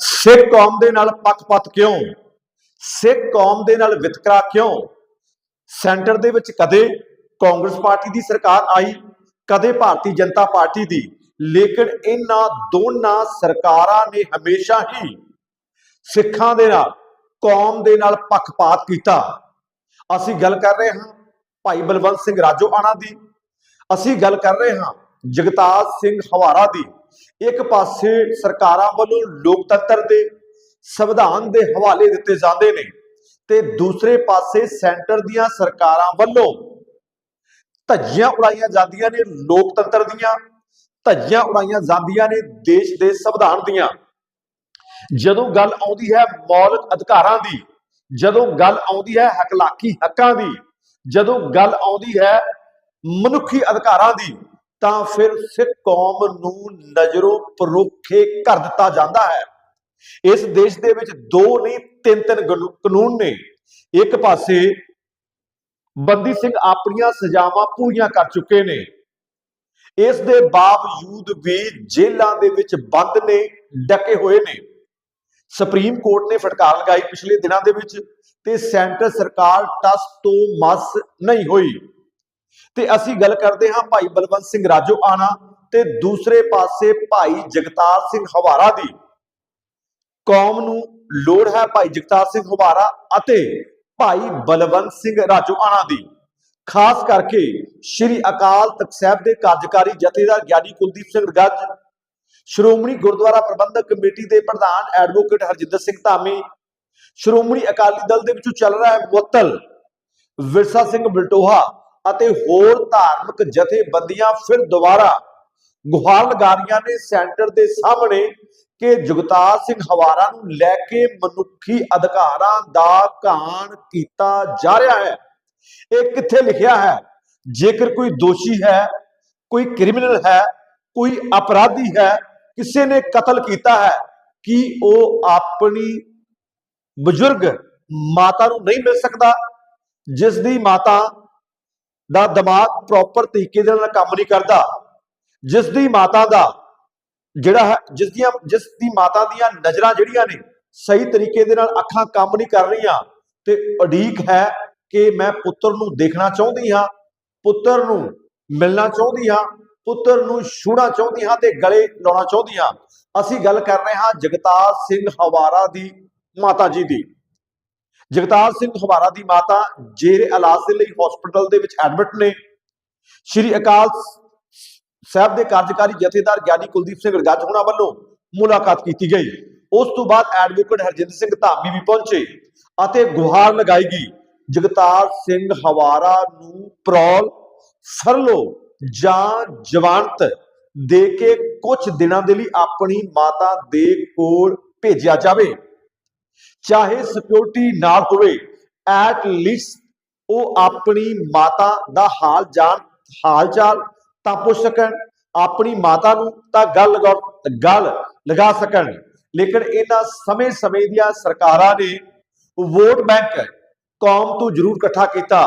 ਸਿੱਖ ਕੌਮ ਦੇ ਨਾਲ ਪੱਖਪਾਤ ਕਿਉਂ? ਸਿੱਖ ਕੌਮ ਦੇ ਨਾਲ ਵਿਤਕਰਾ ਕਿਉਂ? ਸੈਂਟਰ ਦੇ ਵਿੱਚ ਕਦੇ ਕਾਂਗਰਸ ਪਾਰਟੀ ਦੀ ਸਰਕਾਰ ਆਈ, ਕਦੇ ਭਾਰਤੀ ਜਨਤਾ ਪਾਰਟੀ ਦੀ, ਲੇਕਿਨ ਇਹਨਾਂ ਦੋਨਾਂ ਸਰਕਾਰਾਂ ਨੇ ਹਮੇਸ਼ਾ ਹੀ ਸਿੱਖਾਂ ਦੇ ਨਾਲ, ਕੌਮ ਦੇ ਨਾਲ ਪੱਖਪਾਤ ਕੀਤਾ। ਅਸੀਂ ਗੱਲ ਕਰ ਰਹੇ ਹਾਂ ਭਾਈ ਬਲਵੰਤ ਸਿੰਘ ਰਾਜੋਆਣਾ ਦੀ, ਅਸੀਂ ਗੱਲ ਕਰ ਰਹੇ ਹਾਂ ਜਗਤਾਰ ਸਿੰਘ ਹਵਾਰਾ ਦੀ ਇੱਕ ਪਾਸੇ ਸਰਕਾਰਾਂ ਵੱਲੋਂ ਲੋਕਤੰਤਰ ਦੇ ਸੰਵਿਧਾਨ ਦੇ ਹਵਾਲੇ ਦਿੱਤੇ ਜਾਂਦੇ ਨੇ ਤੇ ਦੂਸਰੇ ਪਾਸੇ ਸੈਂਟਰ ਦੀਆਂ ਸਰਕਾਰਾਂ ਵੱਲੋਂ ਧੱਜੀਆਂ ਉਡਾਈਆਂ ਜਾਂਦੀਆਂ ਨੇ ਲੋਕਤੰਤਰ ਦੀਆਂ, ਧੱਜੀਆਂ ਉਡਾਈਆਂ ਜਾਂਦੀਆਂ ਨੇ ਦੇਸ਼ ਦੇ ਸੰਵਿਧਾਨ ਦੀਆਂ। ਜਦੋਂ ਗੱਲ ਆਉਂਦੀ ਹੈ ਮੌਲਿਕ ਅਧਿਕਾਰਾਂ ਦੀ, ਜਦੋਂ ਗੱਲ ਆਉਂਦੀ ਹੈ ਹਕਲਾਕੀ ਹੱਕਾਂ ਦੀ, ਜਦੋਂ ਗੱਲ ਆਉਂਦੀ ਹੈ ਮਨੁੱਖੀ ਅਧਿਕਾਰਾਂ ਦੀ ਤਾਂ ਫਿਰ ਸਿੱਖ ਕੌਮ ਨੂੰ ਨਜ਼ਰੋਂ ਪਰੋਖੇ ਕਰ ਦਿੱਤਾ ਜਾਂਦਾ ਹੈ। ਇਸ ਦੇਸ਼ ਦੇ ਵਿੱਚ ਦੋ ਨਹੀਂ, ਤਿੰਨ ਤਿੰਨ ਕਾਨੂੰਨ ਨੇ। ਇੱਕ ਪਾਸੇ ਬੰਦੀ ਸਿੰਘ ਆਪਣੀਆਂ ਸਜ਼ਾਵਾਂ ਪੂਰੀਆਂ ਕਰ ਚੁੱਕੇ ਨੇ। ਇਸ ਦੇ ਬਾਵਜੂਦ ਵੀ ਜੇਲ੍ਹਾਂ ਦੇ ਵਿੱਚ ਬੰਦ ਨੇ, ਡਕੇ ਹੋਏ ਨੇ। ਸੁਪਰੀਮ ਕੋਰਟ ਨੇ ਫਟਕਾਰ ਲਗਾਈ ਪਿਛਲੇ ਦਿਨਾਂ ਦੇ ਵਿੱਚ ਤੇ ਸੈਂਟਰ ਸਰਕਾਰ ਟਸ ਤੋਂ ਮਸ ਨਹੀਂ ਹੋਈ। ਤੇ ਅਸੀਂ ਗੱਲ ਕਰਦੇ ਹਾਂ ਭਾਈ ਬਲਵੰਤ ਸਿੰਘ ਰਾਜੋਆਣਾ ਤੇ ਦੂਸਰੇ ਪਾਸੇ ਭਾਈ ਜਗਤਾਰ ਸਿੰਘ ਹਵਾਰਾ ਦੀ। ਕੌਮ ਨੂੰ ਲੋੜ ਹੈ ਭਾਈ ਜਗਤਾਰ ਸਿੰਘ ਹਵਾਰਾ ਅਤੇ ਭਾਈ ਬਲਵੰਤ ਸਿੰਘ ਰਾਜੋਆਣਾ ਦੀ। ਖਾਸ ਕਰਕੇ ਸ੍ਰੀ ਅਕਾਲ ਤਖਤ ਸਾਹਿਬ ਦੇ ਕਾਰਜਕਾਰੀ ਜਥੇਦਾਰ ਗਿਆਨੀ ਕੁਲਦੀਪ ਸਿੰਘ ਗੱਜ ਸ਼੍ਰੋਮਣੀ ਗੁਰਦੁਆਰਾ ਪ੍ਰਬੰਧਕ ਕਮੇਟੀ ਦੇ ਪ੍ਰਧਾਨ ਐਡਵੋਕੇਟ ਹਰਜਿੰਦਰ ਸਿੰਘ ਧਾਮੀ, ਸ਼੍ਰੋਮਣੀ ਅਕਾਲੀ ਦਲ ਦੇ ਵਿੱਚੋਂ ਚੱਲ ਰਿਹਾ ਹੈ ਮੁਅੱਤਲ, ਵਿਰਸਾ ਸਿੰਘ ਬਲਟੋਹਾ ਅਤੇ ਹੋਰ ਧਾਰਮਿਕ ਜਥੇਬੰਦੀਆਂ ਫਿਰ ਦੁਬਾਰਾ ਗੁਹਾਰ ਲਗਾ ਰਹੀਆਂ ਨੇ ਸੈਂਟਰ ਦੇ ਸਾਹਮਣੇ ਕਿ ਜਗਤਾਰ ਸਿੰਘ ਹਵਾਰਾ ਨੂੰ ਲੈ ਕੇ ਮਨੁੱਖੀ ਅਧਿਕਾਰਾਂ ਦਾ ਘਾਣ ਕੀਤਾ ਜਾ ਰਿਹਾ ਹੈ। ਇਹ ਕਿੱਥੇ ਲਿਖਿਆ ਹੈ? ਜੇਕਰ ਕੋਈ ਦੋਸ਼ੀ ਹੈ, ਕੋਈ ਕ੍ਰਿਮੀਨਲ ਹੈ, ਕੋਈ ਅਪਰਾਧੀ ਹੈ, ਕਿਸੇ ਨੇ ਕਤਲ ਕੀਤਾ ਹੈ, ਕਿ ਉਹ ਆਪਣੀ ਬਜ਼ੁਰਗ ਮਾਤਾ ਨੂੰ ਨਹੀਂ ਮਿਲ ਸਕਦਾ? ਜਿਸ ਦੀ ਮਾਤਾ ਦਾ ਦਿਮਾਗ ਪ੍ਰੋਪਰ ਤਰੀਕੇ ਦੇ ਨਾਲ ਕੰਮ ਨਹੀਂ ਕਰਦਾ। ਜਿਸ ਦੀ ਮਾਤਾ ਦਾ ਜਿਹੜਾ ਹੈ ਜਿਸ ਦੀਆਂ ਜਿਸ ਦੀ ਮਾਤਾ ਦੀਆਂ ਨਜ਼ਰਾਂ ਜਿਹੜੀਆਂ ਨੇ, ਸਹੀ ਤਰੀਕੇ ਦੇ ਨਾਲ ਅੱਖਾਂ ਕੰਮ ਨਹੀਂ ਕਰ ਰਹੀਆਂ ਤੇ ਉਡੀਕ ਹੈ ਕਿ ਮੈਂ ਪੁੱਤਰ ਨੂੰ ਦੇਖਣਾ ਚਾਹੁੰਦੀ ਹਾਂ, ਪੁੱਤਰ ਨੂੰ ਮਿਲਣਾ ਚਾਹੁੰਦੀ ਹਾਂ, ਪੁੱਤਰ ਨੂੰ ਛੂਣਾ ਚਾਹੁੰਦੀ ਹਾਂ ਤੇ ਗਲੇ ਲਾਉਣਾ ਚਾਹੁੰਦੀ ਹਾਂ। ਅਸੀਂ ਗੱਲ ਕਰ ਰਹੇ ਹਾਂ ਜਗਤਾਰ ਸਿੰਘ ਹਵਾਰਾ ਦੀ ਮਾਤਾ ਜੀ ਦੀ। ਜਗਤਾਰ ਸਿੰਘ ਹਵਾਰਾ ਦੀ ਮਾਤਾ ਜੇਰੇ ਇਲਾਜ ਦੇ ਲਈ ਹਸਪੀਟਲ ਦੇ ਵਿੱਚ ਐਡਮਿਟ ਨੇ। ਸ਼੍ਰੀ ਅਕਾਲ ਸਾਹਿਬ ਦੇ ਕਾਰਜਕਾਰੀ ਜਥੇਦਾਰ ਗਿਆਨੀ ਕੁਲਦੀਪ ਸਿੰਘ ਰਗਾਜ ਹੋਣਾ ਵੱਲੋਂ ਮੁਲਾਕਾਤ ਕੀਤੀ ਗਈ। ਉਸ ਤੋਂ ਬਾਅਦ ਐਡਵੋਕੇਟ ਹਰਜਿੰਦਰ ਸਿੰਘ ਧਾਮੀ ਵੀ ਪਹੁੰਚੇ ਅਤੇ ਗੁਹਾਰ ਲਗਾਈ ਗਈ। ਜਗਤਾਰ ਸਿੰਘ ਹਵਾਰਾ ਨੂੰ ਪ੍ਰੋਲ ਫਰਲੋ ਜਾਂ ਜਵਾਨਤ ਦੇ ਕੇ ਕੁਝ ਦਿਨਾਂ ਦੇ ਲਈ ਆਪਣੀ ਮਾਤਾ ਦੇ ਕੋਲ ਭੇਜਿਆ ਜਾਵੇ। ਚਾਹੇ ਸਿਕਿਉਰਿਟੀ ਨਾ ਹੋਵੇ ਐਟ ਲੀਸਟ ਉਹ ਆਪਣੀ ਮਾਤਾ ਦਾ ਹਾਲ ਜਾਣ ਹਾਲ ਚਾਲ ਤਾਂ ਪੁੱਛ ਸਕਣ, ਆਪਣੀ ਮਾਤਾ ਨੂੰ ਤਾਂ ਗੱਲ ਗੱਲ ਲਗਾ ਸਕਣ। ਲੇਕਿਨ ਇਹਨਾਂ ਸਮੇਂ-ਸਮੇਂ ਦੀਆਂ ਸਰਕਾਰਾਂ ਨੇ ਵੋਟ ਬੈਂਕ ਕੌਮ ਤੋਂ ਜ਼ਰੂਰ ਇਕੱਠਾ ਕੀਤਾ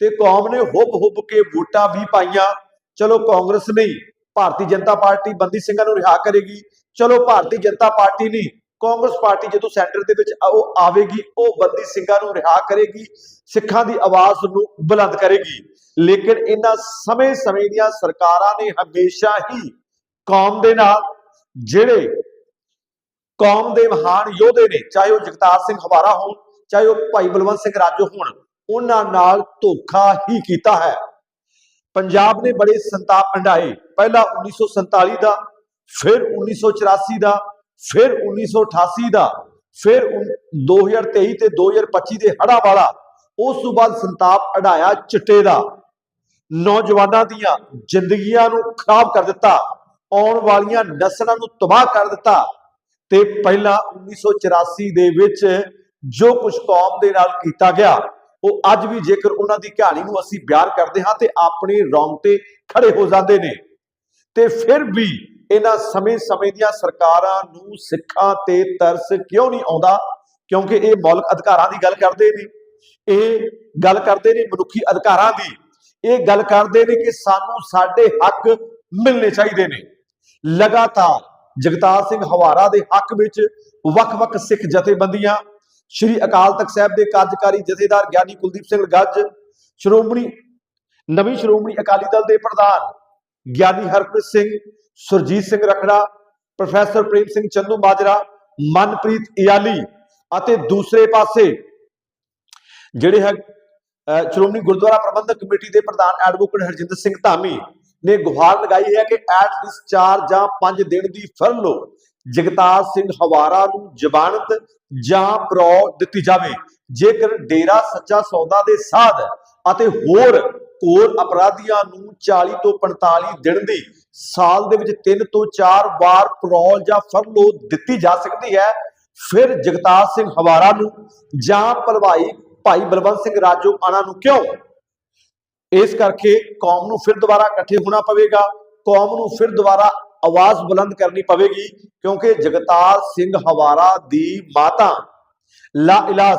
ਤੇ ਕੌਮ ਨੇ ਹੁੱਬ ਹੁੱਬ ਕੇ ਵੋਟਾਂ ਵੀ ਪਾਈਆਂ। ਚਲੋ ਕਾਂਗਰਸ ਨਹੀਂ, ਭਾਰਤੀ ਜਨਤਾ ਪਾਰਟੀ ਬੰਦੀ ਸਿੰਘਾਂ ਨੂੰ ਰਿਹਾ ਕਰੇਗੀ। ਚਲੋ ਭਾਰਤੀ ਜਨਤਾ ਪਾਰਟੀ ਨਹੀਂ ਕਾਂਗਰਸ ਪਾਰਟੀ ਜਦੋਂ ਸੈਂਟਰ ਦੇ ਵਿੱਚ ਉਹ ਆਵੇਗੀ, ਉਹ ਬੰਦੀ ਸਿੰਘਾਂ ਨੂੰ ਰਿਹਾ ਕਰੇਗੀ, ਸਿੱਖਾਂ ਦੀ ਆਵਾਜ਼ ਨੂੰ ਬੁਲੰਦ ਕਰੇਗੀ। ਲੇਕਿਨ ਇਹਨਾਂ ਸਮੇਂ-ਸਮੇਂ ਦੀਆਂ ਸਰਕਾਰਾਂ ਨੇ ਹਮੇਸ਼ਾ ਹੀ ਕੌਮ ਦੇ ਨਾਲ ਜਿਹੜੇ ਕੌਮ ਦੇ ਮਹਾਨ ਯੋਧੇ ਨੇ, ਚਾਹੇ ਉਹ ਜਗਤਾਰ ਸਿੰਘ ਹਵਾਰਾ ਹੋਣ, ਚਾਹੇ ਉਹ ਭਾਈ ਬਲਵੰਤ ਸਿੰਘ ਰਾਜੋ ਹੋਣ, ਉਹਨਾਂ ਨਾਲ ਧੋਖਾ ਹੀ ਕੀਤਾ ਹੈ। ਪੰਜਾਬ ਨੇ ਬੜੇ ਸੰਤਾਪ ਹੰਡਾਏ ਪਹਿਲਾ 1947 ਦਾ, ਫਿਰ 1984 ਦਾ ਫਿਰ 1988 ਦਾ, ਫਿਰ 2023 ਤੇ 2025 ਦੇ ਹੜ੍ਹਾਂ ਵਾਲਾ, ਉਸ ਤੋਂ ਬਾਅਦ ਸੰਤਾਪ ਹੰਡਾਇਆ ਚਿੱਟੇ ਦਾ। ਨੌਜਵਾਨਾਂ ਦੀਆਂ ਜ਼ਿੰਦਗੀਆਂ ਨੂੰ ਖਰਾਬ ਕਰ ਦਿੱਤਾ, ਆਉਣ ਵਾਲੀਆਂ ਨਸਲਾਂ ਨੂੰ ਤਬਾਹ ਕਰ ਦਿੱਤਾ ਤੇ ਪਹਿਲਾਂ 1984 ਦੇ ਵਿੱਚ ਜੋ ਕੁਝ ਕੌਮ ਦੇ ਨਾਲ ਕੀਤਾ ਗਿਆ, ਉਹ ਅੱਜ ਵੀ ਜੇਕਰ ਉਹਨਾਂ ਦੀ ਕਹਾਣੀ ਨੂੰ ਅਸੀਂ ਬਿਆਨ ਕਰਦੇ ਹਾਂ ਤੇ ਆਪਣੇ ਰੌਂਗਟੇ ਖੜੇ ਹੋ ਜਾਂਦੇ ਨੇ। ਤੇ ਫਿਰ ਵੀ ਇਹਨਾਂ ਸਮੇਂ-ਸਮੇਂ ਦੀਆਂ ਸਰਕਾਰਾਂ ਨੂੰ ਸਿੱਖਾਂ ਤੇ ਤਰਸ ਕਿਉਂ ਨਹੀਂ ਆਉਂਦਾ? ਕਿਉਂਕਿ ਇਹ ਮੌਲਿਕ ਅਧਿਕਾਰਾਂ ਦੀ ਗੱਲ ਕਰਦੇ ਨੇ। ਇਹ ਗੱਲ ਕਰਦੇ ਨੇ ਮਨੁੱਖੀ ਅਧਿਕਾਰਾਂ ਦੀ। ਇਹ ਗੱਲ ਕਰਦੇ ਨੇ ਕਿ ਸਾਨੂੰ ਸਾਡੇ ਹੱਕ ਮਿਲਣੇ ਚਾਹੀਦੇ ਨੇ। ਲਗਾਤਾਰ ਜਗਤਾਰ ਸਿੰਘ ਹਵਾਰਾ ਦੇ ਹੱਕ ਵਿੱਚ ਵੱਖ-ਵੱਖ ਸਿੱਖ ਜਥੇਬੰਦੀਆਂ, ਸ਼੍ਰੀ ਅਕਾਲ ਤਖਤ ਸਾਹਿਬ ਦੇ ਕਾਰਜਕਾਰੀ ਜਥੇਦਾਰ ਗਿਆਨੀ ਕੁਲਦੀਪ ਸਿੰਘ ਗੱਜ, ਸ਼੍ਰੋਮਣੀ, ਨਵੀਂ ਸ਼੍ਰੋਮਣੀ ਅਕਾਲੀ ਦਲ ਦੇ ਪ੍ਰਧਾਨ ਗਿਆਨੀ ਹਰਪ੍ਰੀਤ ਸਿੰਘ, ਸੁਰਜੀਤ ਸਿੰਘ ਰਖੜਾ, ਪ੍ਰੋਫੈਸਰ ਪ੍ਰੇਮ ਸਿੰਘ ਚੰਦੂ ਮਾਜਰਾ, ਮਨਪ੍ਰੀਤ ਇਆਲੀ ਅਤੇ ਦੂਸਰੇ ਪਾਸੇ ਜਿਹੜੇ ਹੈ ਸ਼੍ਰੋਮਣੀ ਗੁਰਦੁਆਰਾ ਪ੍ਰਬੰਧਕ ਕਮੇਟੀ ਦੇ ਪ੍ਰਧਾਨ ਐਡਵੋਕੇਟ ਹਰਜਿੰਦਰ ਸਿੰਘ ਧਾਮੀ ਨੇ ਗੁਹਾਰ ਲਗਾਈ ਹੈ ਕਿ ਐਟਲੀਸਟ 4 ਜਾਂ 5 ਦਿਨ ਦੀ ਫਰਲੋ ਜਗਤਾਰ ਸਿੰਘ ਹਵਾਰਾ ਨੂੰ ਜ਼ਮਾਨਤ ਜਾਂ ਪ੍ਰੋ ਦਿੱਤੀ ਜਾਵੇ। ਜੇਕਰ ਡੇਰਾ ਸੱਚਾ ਸੌਦਾ ਦੇ ਸਾਧ ਅਤੇ ਹੋਰ ਹੋਰ ਅਪਰਾਧੀਆਂ ਨੂੰ 40 ਤੋਂ 45 ਦਿਨ ਦੀ ਸਾਲ ਦੇ ਵਿੱਚ 3 ਤੋਂ 4 ਵਾਰ ਪ੍ਰੋਲ ਜਾਂ ਫਰਲੋ ਦਿੱਤੀ ਜਾ ਸਕਦੀ ਹੈ। ਫਿਰ ਜਗਤਾਰ ਸਿੰਘ ਹਵਾਰਾ ਨੂੰ ਜਾਂ ਭਲਵਾਈ ਭਾਈ ਬਲਵੰਤ ਸਿੰਘ ਰਾਜੋ ਆਣਾ ਨੂੰ ਕਿਉਂ? ਇਸ ਕਰਕੇ ਕੌਮ ਨੂੰ ਫਿਰ ਦੁਬਾਰਾ ਇਕੱਠੇ ਹੋਣਾ ਪਵੇਗਾ। ਕੌਮ ਨੂੰ ਫਿਰ ਦੁਬਾਰਾ ਆਵਾਜ਼ ਬੁਲੰਦ ਕਰਨੀ ਪਵੇਗੀ ਕਿਉਂਕਿ ਜਗਤਾਰ ਸਿੰਘ ਹਵਾਰਾ ਦੀ ਮਾਤਾ ਲਾ ਇਲਾਜ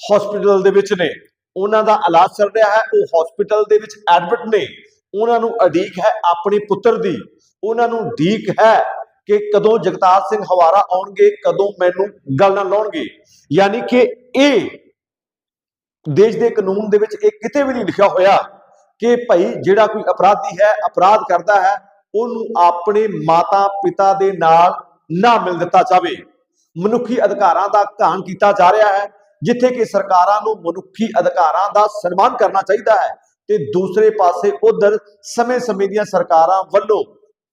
ਹਸਪੀਟਲ ਦੇ ਵਿੱਚ ਨੇ। ਉਹਨਾਂ ਦਾ ਇਲਾਜ ਚੱਲ ਰਿਹਾ ਹੈ, ਉਹ ਹਸਪੀਟਲ ਦੇ ਵਿੱਚ ਐਡਮਿਟ ਨੇ। ਉਹਨਾਂ ਨੂੰ ਅਡੀਕ ਹੈ ਆਪਣੇ ਪੁੱਤਰ ਦੀ। ਉਹਨਾਂ ਨੂੰ ਢੀਕ ਹੈ ਕਿ ਕਦੋਂ ਜਗਤਾਰ ਸਿੰਘ ਹਵਾਰਾ ਆਉਣਗੇ, ਕਦੋਂ ਮੈਨੂੰ ਗੱਲ ਨਾ ਲਾਉਣਗੇ। ਯਾਨੀ ਕਿ ਇਹ ਦੇਸ਼ ਦੇ ਕਾਨੂੰਨ ਦੇ ਵਿੱਚ ਇਹ ਕਿਤੇ ਵੀ ਨਹੀਂ ਲਿਖਿਆ ਹੋਇਆ ਕਿ ਭਾਈ ਜਿਹੜਾ ਕੋਈ ਅਪਰਾਧੀ ਹੈ, ਅਪਰਾਧ ਕਰਦਾ ਹੈ, ਉਹਨੂੰ ਆਪਣੇ ਮਾਤਾ ਪਿਤਾ ਦੇ ਨਾਲ ਨਾ ਮਿਲ ਦਿੱਤਾ ਜਾਵੇ। ਮਨੁੱਖੀ ਅਧਿਕਾਰਾਂ ਦਾ ਘਾਣ ਕੀਤਾ ਜਾ ਰਿਹਾ ਹੈ। ਜਿੱਥੇ ਕਿ ਸਰਕਾਰਾਂ ਨੂੰ ਮਨੁੱਖੀ ਅਧਿਕਾਰਾਂ ਦਾ ਸਨਮਾਨ ਕਰਨਾ ਚਾਹੀਦਾ ਹੈ ਤੇ ਦੂਸਰੇ ਪਾਸੇ ਉਧਰ ਸਮੇਂ-ਸਮੇਂ ਦੀਆਂ ਸਰਕਾਰਾਂ ਵੱਲੋਂ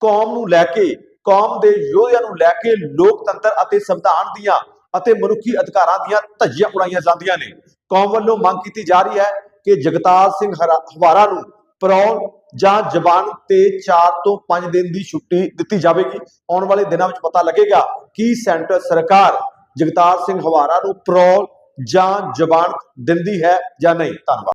ਕੌਮ ਨੂੰ ਲੈ ਕੇ, ਕੌਮ ਦੇ ਯੋਧਿਆਂ ਨੂੰ ਲੈ ਕੇ ਲੋਕਤੰਤਰ ਅਤੇ ਸੰਵਿਧਾਨ ਦੀਆਂ ਅਤੇ ਮਨੁੱਖੀ ਅਧਿਕਾਰਾਂ ਦੀਆਂ ਧੱਜੀਆਂ ਉਡਾਈਆਂ ਜਾਂਦੀਆਂ ਨੇ। ਕੌਮ ਵੱਲੋਂ ਮੰਗ ਕੀਤੀ ਜਾ ਰਹੀ ਹੈ ਕਿ ਜਗਤਾਰ ਸਿੰਘ ਹਰਾ- ਹਵਾਰਾ ਨੂੰ ਪਰੌਲ ਜਾਂ ਜ਼ਬਾਨ ਤੇ 4 ਤੋਂ 5 ਦਿਨ ਦੀ ਛੁੱਟੀ ਦਿੱਤੀ ਜਾਵੇਗੀ। ਆਉਣ ਵਾਲੇ ਦਿਨਾਂ ਵਿੱਚ ਪਤਾ ਲੱਗੇਗਾ ਕਿ ਸੈਂਟਰ ਸਰਕਾਰ ਜਗਤਾਰ ਸਿੰਘ ਹਵਾਰਾ ਨੂੰ ਪਰੌਲ ਜਾਂ ਜ਼ਬਾਨ ਦਿੰਦੀ ਹੈ ਜਾਂ ਨਹੀਂ? ਧੰਨਵਾਦ।